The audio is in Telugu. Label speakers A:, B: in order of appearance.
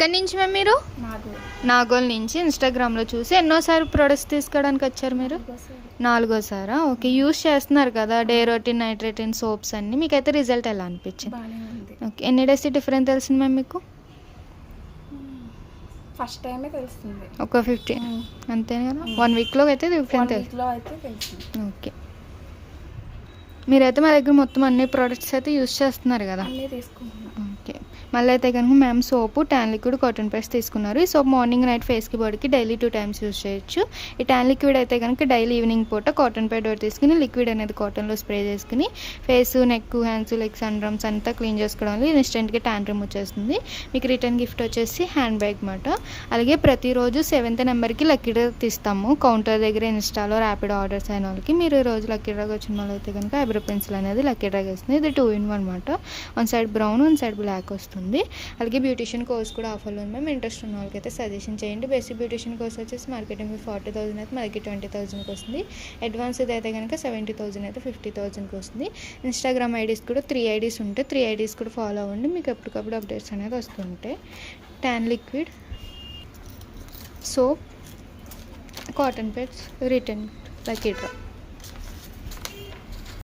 A: ఎక్కడి నుంచి మ్యామ్ మీరు? నాగోల్. నుంచి ఇన్స్టాగ్రామ్లో చూసి ఎన్నోసారి ప్రొడక్ట్స్ తీసుకోవడానికి వచ్చారు మీరు? నాలుగోసారా? ఓకే యూస్ చేస్తున్నారు కదా day routine night routine soaps అన్ని. మీకైతే రిజల్ట్ ఎలా అనిపించింది? ఓకే ఎన్ని డేస్ డిఫరెంట్ తెలిసింది మ్యామ్ మీకు?
B: ఫస్ట్ టైమే తెలుస్తుంది.
A: ఒక ఫిఫ్టీ. అంతే కదా? వన్ వీక్లో అయితే డిఫరెంట్
B: అయితే
A: ఓకే. మీరైతే మా దగ్గర మొత్తం అన్ని ప్రోడక్ట్స్ అయితే యూస్ చేస్తున్నారు కదా? ఓకే మళ్ళీ అయితే కనుక ma'am soap tan liquid cotton press తీసుకున్నారు. ఈ సోప్ మార్నింగ్ నైట్ ఫేస్కి బాడీకి డైలీ టూ టైమ్స్ యూస్ చేయొచ్చు. ఈ ట్యాన్ లిక్విడ్ అయితే కనుక డైలీ ఈవినింగ్ పూట కాటన్ పేడ్ ఒకటి తీసుకుని లిక్విడ్ అనేది కాటన్లో స్ప్రే చేసుకుని face neck hands legs and అంతా క్లీన్ చేసుకోవడం వల్ల ఇన్స్టెంట్గా ట్యాన్ రిమూవ్ చేస్తుంది. మీకు రిటర్న్ గిఫ్ట్ వచ్చేసి హ్యాండ్ బ్యాగ్ మాట అలాగే ప్రతిరోజు సెవెంత్ నెంబర్కి లక్కీ డ్రా తీస్తాము. కౌంటర్ దగ్గర ఇన్స్టాలో ర్యాపిడ్ ఆర్డర్స్ అయిన వాళ్ళకి. మీరు ఈ రోజు లక్కీ డ్రాగ్ వచ్చిన వాళ్ళు అయితే కనుక ఐబ్రో పెన్సిల్ అనేది లక్కీ డ్రాగ్ వస్తుంది. ఇది టూ ఇన్ వన్ అనమాట one side brown one side black వస్తుంది. అలాగే బ్యూటీషియన్ కోర్స్ కూడా ఆఫర్లో ఉంది మేము ఇంట్రెస్ట్ ఉన్న వాళ్ళకి అయితే సజెషన్ చేయండి. బేసిక్ బ్యూటీషియన్ కోర్స్ వచ్చేసి మార్కెటింగ్ ఫార్టీ థౌసండ్ అయితే మనకి ట్వంటీ థౌసండ్కి వస్తుంది. అడ్వాన్స్ ఇది అయితే కనుక సెవెంటీ థౌసండ్ అయితే ఫిఫ్టీ థౌసండ్కి వస్తుంది. ఇన్స్టాగ్రామ్ ఐడీస్ కూడా త్రీ ఐడీస్ ఉంటాయి త్రీ ఐడీస్ కూడా ఫాలో అవ్వండి. మీకు ఎప్పటికప్పుడు అప్డేట్స్ అనేది వస్తుంటాయి. Tan liquid soap cotton pets return lucky draw.